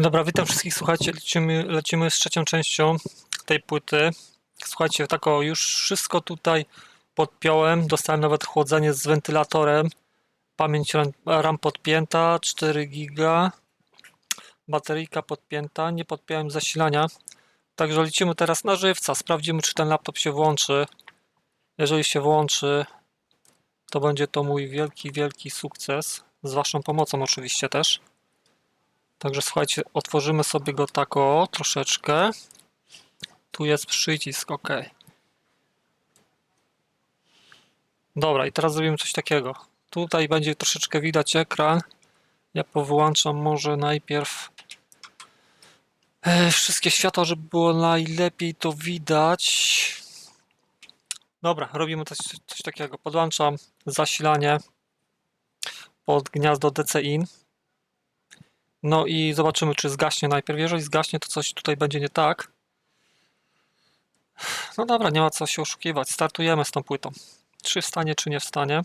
Dobra, witam wszystkich. Słuchajcie, lecimy, lecimy z trzecią częścią tej płyty. Słuchajcie, tak o, już wszystko tutaj podpiąłem. Dostałem nawet chłodzenie z wentylatorem. Pamięć RAM, podpięta, 4 giga. Bateryjka podpięta, nie podpiąłem zasilania. Także lecimy teraz na żywca. Sprawdzimy, czy ten laptop się włączy. Jeżeli się włączy, to będzie to mój wielki, wielki sukces. Z Waszą pomocą oczywiście też. Także słuchajcie, otworzymy sobie go tak o, troszeczkę. Tu jest przycisk, ok. Dobra, i teraz zrobimy coś takiego. Tutaj będzie troszeczkę widać ekran. Ja powyłączam może najpierw e, wszystkie światła, żeby było najlepiej to widać. Dobra, robimy coś, coś takiego. Podłączam zasilanie pod gniazdo DC-in. No i zobaczymy, czy zgaśnie najpierw. Jeżeli zgaśnie, to coś tutaj będzie nie tak. No dobra, nie ma co się oszukiwać. Startujemy z tą płytą. Czy wstanie, czy nie wstanie.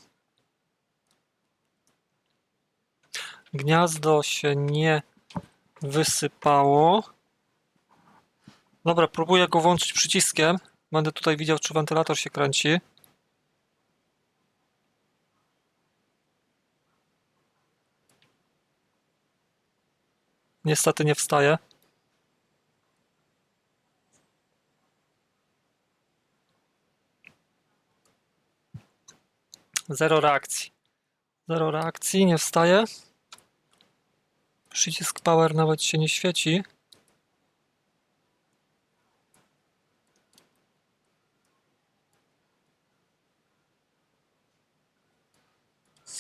Gniazdo się nie wysypało. Dobra, próbuję go włączyć przyciskiem. Będę tutaj widział, czy wentylator się kręci. Niestety nie wstaje. Zero reakcji. Zero reakcji, nie wstaje. Przycisk power nawet się nie świeci.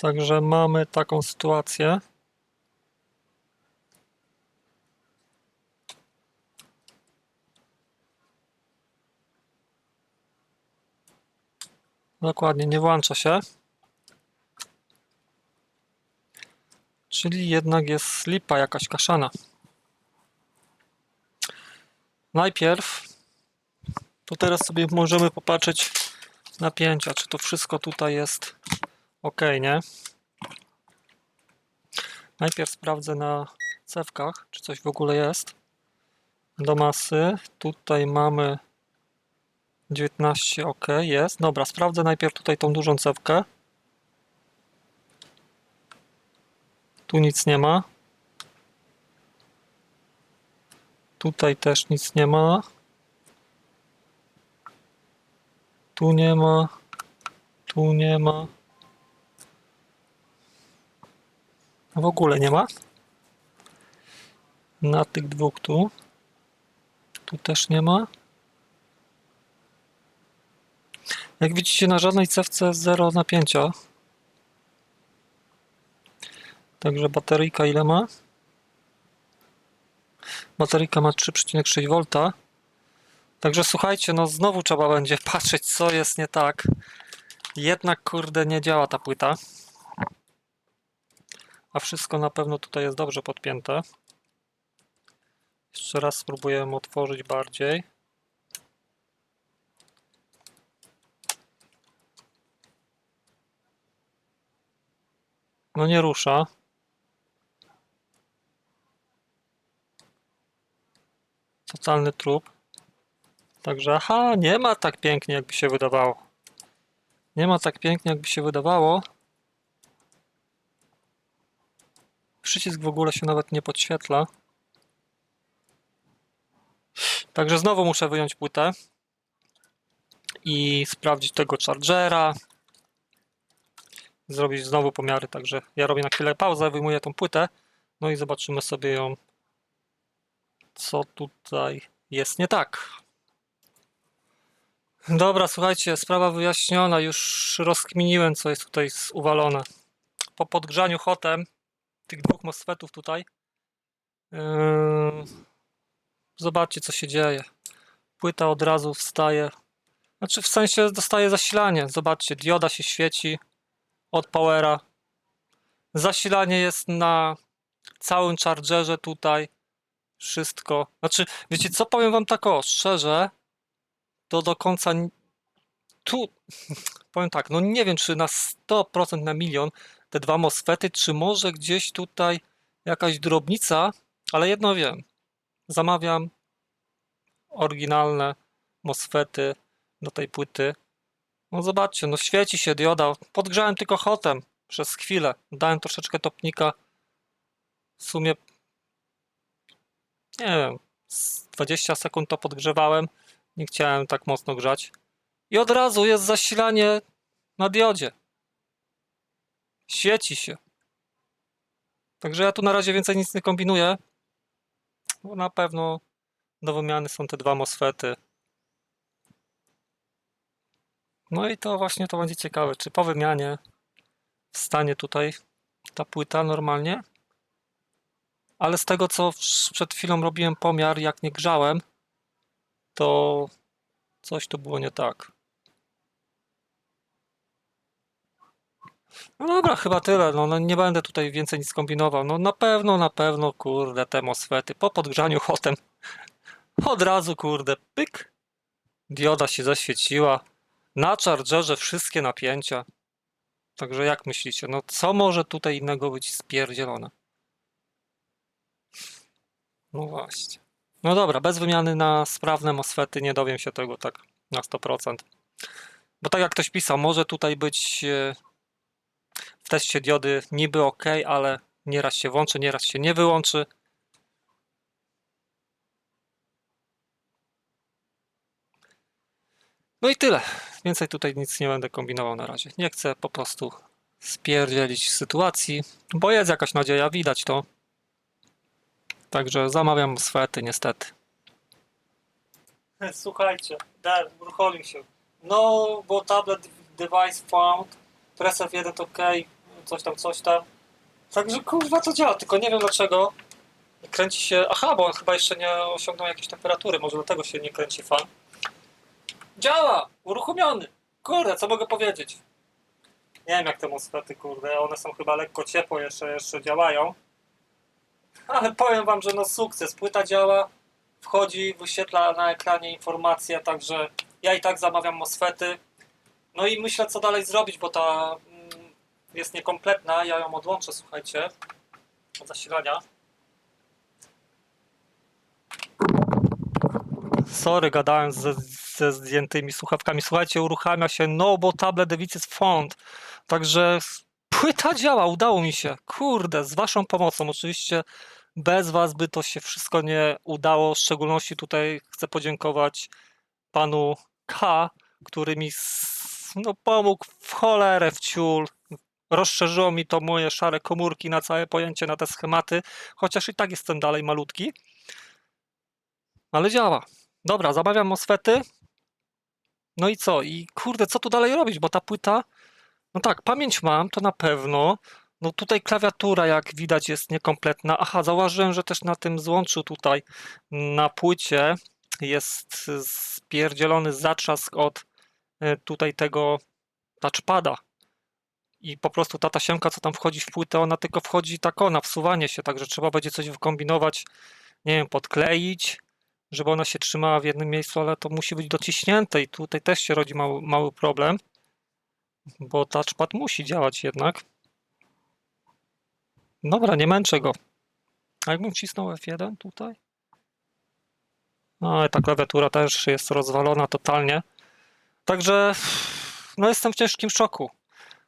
Także mamy taką sytuację. Dokładnie, nie włącza się. Czyli jednak jest lipa jakaś kaszana. Najpierw, to teraz sobie możemy popatrzeć napięcia, czy to wszystko tutaj jest ok, nie? Najpierw sprawdzę na cewkach, czy coś w ogóle jest. Do masy. Tutaj mamy 19, ok, jest. Dobra, sprawdzę najpierw tutaj tą dużą cewkę. Tu nic nie ma. Tutaj też nic nie ma. Tu nie ma. Tu nie ma. W ogóle nie ma. Na tych dwóch tu. Tu też nie ma. Jak widzicie, na żadnej cewce zero napięcia. Także bateryjka ile ma? Bateryjka ma 3,6 V. Także słuchajcie, no znowu trzeba będzie patrzeć, co jest nie tak. Jednak kurde nie działa ta płyta. A wszystko na pewno tutaj jest dobrze podpięte. Jeszcze raz spróbuję otworzyć bardziej. No nie rusza. Totalny trup. Także aha, nie ma tak pięknie, jakby się wydawało. Nie ma tak pięknie, jakby się wydawało. Przycisk w ogóle się nawet nie podświetla. Także znowu muszę wyjąć płytę i sprawdzić tego chargera. Zrobić znowu pomiary, także ja robię na chwilę pauzę, wyjmuję tą płytę, no i zobaczymy sobie ją, co tutaj jest nie tak. Dobra, słuchajcie, sprawa wyjaśniona, już rozkminiłem, co jest tutaj uwalone. Po podgrzaniu hotem tych dwóch MOSFETów tutaj, yy, zobaczcie, co się dzieje. Płyta od razu wstaje, znaczy w sensie dostaje zasilanie. Zobaczcie, dioda się świeci od powera. Zasilanie jest na całym chargerze tutaj. Wszystko. Znaczy, wiecie co, powiem wam tak o, szczerze, to do końca tu, powiem tak, no nie wiem, czy na 100% na milion te dwa MOSFETy, czy może gdzieś tutaj jakaś drobnica Ale jedno wiem. Zamawiam oryginalne MOSFETy do tej płyty. No zobaczcie, no świeci się dioda. Podgrzałem tylko hotem przez chwilę. Dałem troszeczkę topnika. W sumie nie wiem, z 20 sekund to podgrzewałem. Nie chciałem tak mocno grzać. I od razu jest zasilanie na diodzie. Świeci się. Także ja tu na razie więcej nic nie kombinuję. Bo na pewno do wymiany są te dwa MOSFETy. No i to właśnie to będzie ciekawe, czy po wymianie wstanie tutaj ta płyta normalnie. Ale z tego co przed chwilą robiłem pomiar, jak nie grzałem, to coś tu było nie tak. No dobra, chyba tyle. No, no nie będę tutaj więcej nic kombinował. No na pewno, na pewno, kurde, te MOSFETy po podgrzaniu hotem od razu, kurde, pyk. Dioda się zaświeciła. Na chargerze wszystkie napięcia. Także jak myślicie, no co może tutaj innego być spierdzielone? No właśnie. No dobra, bez wymiany na sprawne MOSFETy nie dowiem się tego tak na 100%. Bo tak jak ktoś pisał, może tutaj być e, w teście diody niby ok, ale nieraz się włączy, nieraz się nie wyłączy. No i tyle. Więcej tutaj nic nie będę kombinował na razie. Nie chcę po prostu spierdzielić sytuacji, bo jest jakaś nadzieja, widać to. Także zamawiam swety niestety. Słuchajcie, der, uruchomił się. No, bo tablet device found, press F1 OK, coś tam, coś tam. Także kurwa to działa, tylko nie wiem dlaczego. Kręci się, aha, bo on chyba jeszcze nie osiągnął jakiejś temperatury, może dlatego się nie kręci fan. Działa! Uruchomiony! Kurde, co mogę powiedzieć? Nie wiem jak te MOSFETy, kurde, one są chyba lekko ciepłe, jeszcze, jeszcze działają. Ale powiem wam, że no sukces, płyta działa, wchodzi, wyświetla na ekranie informacje, także ja i tak zamawiam MOSFETy. No i myślę co dalej zrobić, bo ta mm, jest niekompletna, ja ją odłączę, słuchajcie, od zasilania. Sorry, gadałem ze, ze zdjętymi słuchawkami. Słuchajcie, uruchamia się no, bo tablet is found. Także płyta działa, udało mi się. Kurde, z waszą pomocą. Oczywiście bez was by to się wszystko nie udało. W szczególności tutaj chcę podziękować panu K, który mi no, pomógł w cholerę, w ciul. Rozszerzyło mi to moje szare komórki na całe pojęcie, na te schematy, chociaż i tak jestem dalej malutki. Ale działa. Dobra, zamawiam MOSFETy. No i co? I kurde, co tu dalej robić? Bo ta płyta, no tak, pamięć mam, to na pewno. No tutaj klawiatura, jak widać, jest niekompletna. Aha, zauważyłem, że też na tym złączu tutaj na płycie jest spierdzielony zatrzask od e, tutaj tego touchpada. I po prostu ta tasiemka, co tam wchodzi w płytę, ona tylko wchodzi tak o, na wsuwanie się, także trzeba będzie coś wykombinować, nie wiem, podkleić, żeby ona się trzymała w jednym miejscu, ale to musi być dociśnięte i tutaj też się rodzi mały, mały problem, bo touchpad musi działać jednak. Dobra, nie męczę go. A jakbym wcisnął F1 tutaj? No, i ta klawiatura też jest rozwalona totalnie. Także, no jestem w ciężkim szoku.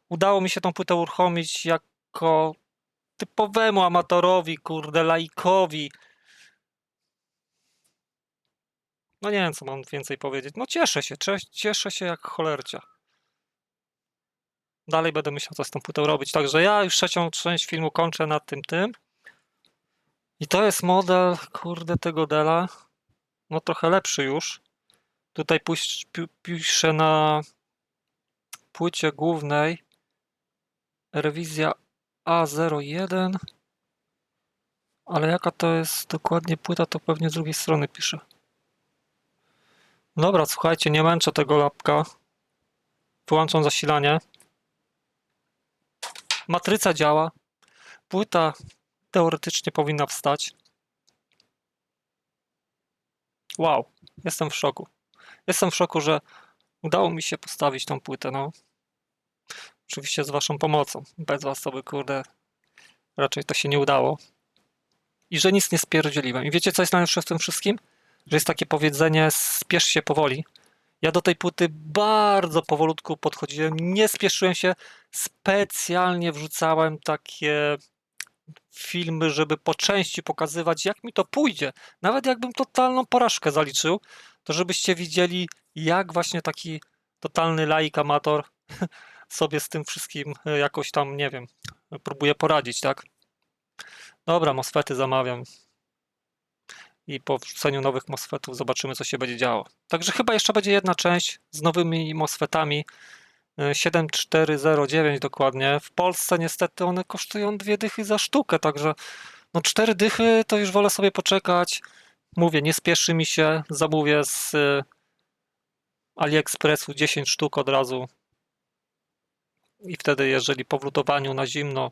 Udało mi się tą płytę uruchomić jako typowemu amatorowi, kurde, laikowi. No nie wiem, co mam więcej powiedzieć. No cieszę się, cie- cieszę się jak cholercia. Dalej będę myślał, co z tą płytą robić. Także ja już trzecią część filmu kończę nad tym tym. I to jest model, kurde, tego Dela. No trochę lepszy już. Tutaj piszę na płycie głównej rewizja A01. Ale jaka to jest dokładnie płyta, to pewnie z drugiej strony piszę. Dobra, słuchajcie, nie męczę tego lapka. Wyłączam zasilanie. Matryca działa. Płyta teoretycznie powinna wstać. Wow, jestem w szoku. Jestem w szoku, że udało mi się postawić tą płytę, no. Oczywiście z waszą pomocą. Bez was to by, kurde, raczej to się nie udało. i że nic nie spierdzieliłem. I wiecie, co jest najlepsze w tym wszystkim? Że jest takie powiedzenie, spiesz się powoli. Ja do tej płyty bardzo powolutku podchodziłem, nie spieszyłem się, specjalnie wrzucałem takie filmy, żeby po części pokazywać, jak mi to pójdzie. Nawet jakbym totalną porażkę zaliczył, to żebyście widzieli, jak właśnie taki totalny laik, amator sobie z tym wszystkim jakoś tam, nie wiem, próbuje poradzić, tak? Dobra, MOSFETy zamawiam. I po wrzuceniu nowych MOSFETów zobaczymy, co się będzie działo. Także chyba jeszcze będzie jedna część z nowymi MOSFETami. e, 7409 dokładnie. W Polsce niestety one kosztują dwie dychy za sztukę, także no cztery dychy to już wolę sobie poczekać. Mówię, nie spieszy mi się, zamówię z e, AliExpressu 10 sztuk od razu. I wtedy, jeżeli po wlutowaniu na zimno,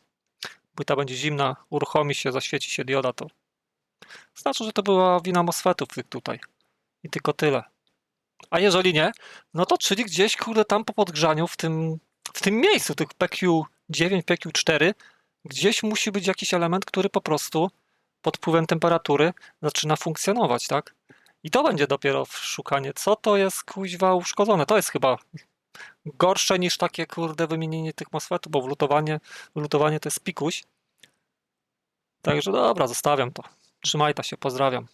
płyta będzie zimna, uruchomi się, zaświeci się dioda, to znaczy, że to była wina MOSFETów tych tutaj. I tylko tyle. A jeżeli nie, no to czyli gdzieś, kurde, tam po podgrzaniu, w tym, w tym miejscu, tych PQ9, PQ4, gdzieś musi być jakiś element, który po prostu pod wpływem temperatury zaczyna funkcjonować, tak? I to będzie dopiero szukanie, co to jest kuźwa uszkodzone. To jest chyba gorsze niż takie, kurde, wymienienie tych MOSFETów, bo wlutowanie, wlutowanie to jest pikuś. Także dobra, zostawiam to. Trzymaj ta się, pozdrawiam.